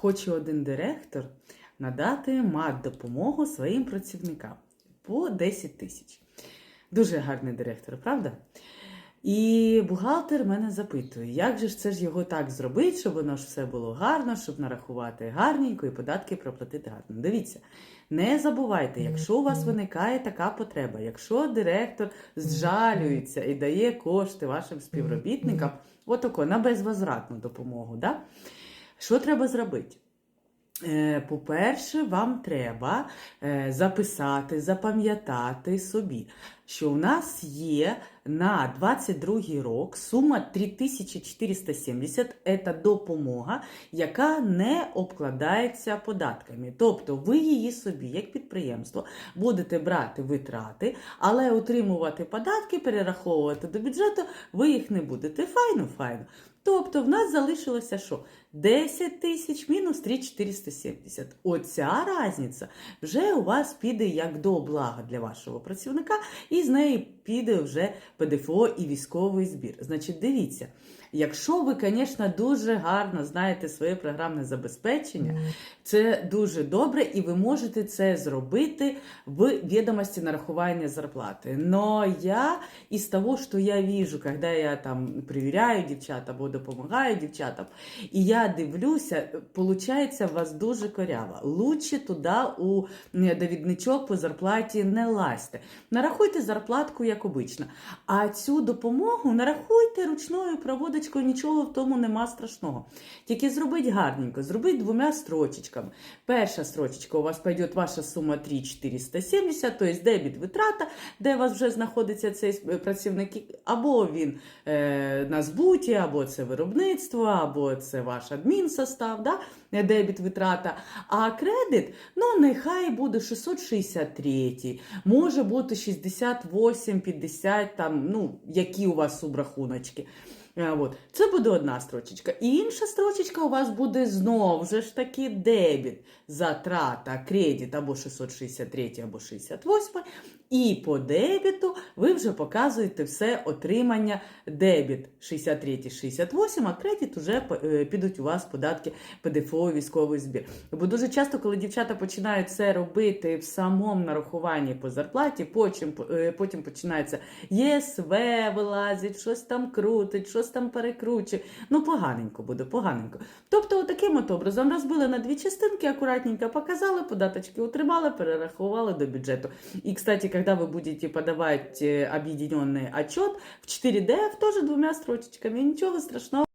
хоче один директор надати мат-допомогу своїм працівникам по 10 тисяч. Дуже гарний директор, правда? І бухгалтер мене запитує, як же ж це ж його так зробити, щоб воно ж все було гарно, щоб нарахувати гарненько і податки проплатити гарно. Дивіться, не забувайте, якщо у вас виникає така потреба, якщо директор зжалюється і дає кошти вашим співробітникам, отако, на безвозвратну допомогу, да? Що треба зробити? Е, По-перше, вам треба е, записати, запам'ятати собі, що у нас є на 22 рік сума 3470 це допомога, яка не обкладається податками. Тобто ви її собі, як підприємство, будете брати витрати, але отримувати податки, перераховувати до бюджету, ви їх не будете. Файно, файно. Тобто в нас залишилося що? 10 тисяч мінус 3,470. Оця різниця вже у вас піде як до блага для вашого працівника, і з неї піде вже ПДФО і військовий збір. Значить, дивіться, якщо ви, звісно, дуже гарно знаєте своє програмне забезпечення, це дуже добре, і ви можете це зробити в відомості нарахування зарплати. Но я із того, що я вижу, коли я там перевіряю дівчат або допомагаю дівчатам, і я дивлюся, виходить, у вас дуже коряво. Лучше туди у е, довідничок по зарплаті не лазьте. Нарахуйте зарплатку, як обично. А цю допомогу нарахуйте ручною проводочкою, нічого в тому нема страшного. Тільки зробіть гарненько, зробіть двома строчечками. Перша строчечка у вас пойде ваша сума 3,470, тобто дебіт витрата, де у вас вже знаходиться цей працівник, або він е, на збуті, або це виробництво, або це ваш адмінсостав, да? дебіт витрата. А кредит, ну нехай буде 663, може бути 68, 50, там, ну, які у вас субрахуночки. Е, От. Це буде одна строчечка. І інша строчечка у вас буде знову ж таки дебіт, затрата, кредит або 663, або 68. І по дебіту ви вже показуєте все отримання дебіт 63, 68, а кредит вже е, підуть у вас податки ПДФО, військовий збір. Бо дуже часто, коли дівчата починають це робити в самому нарахуванні по зарплаті, потім, е, потім починається ЄСВ вилазить, щось там крутить, щось там перекручує. Ну, поганенько буде, поганенько. Тобто, таким от образом розбили на дві частинки, акуратненько показали, податочки утримали, перерахували до бюджету. І, кстати, когда вы будете подавать э, объединенный отчет в 4D, тоже двумя строчечками, ничего страшного.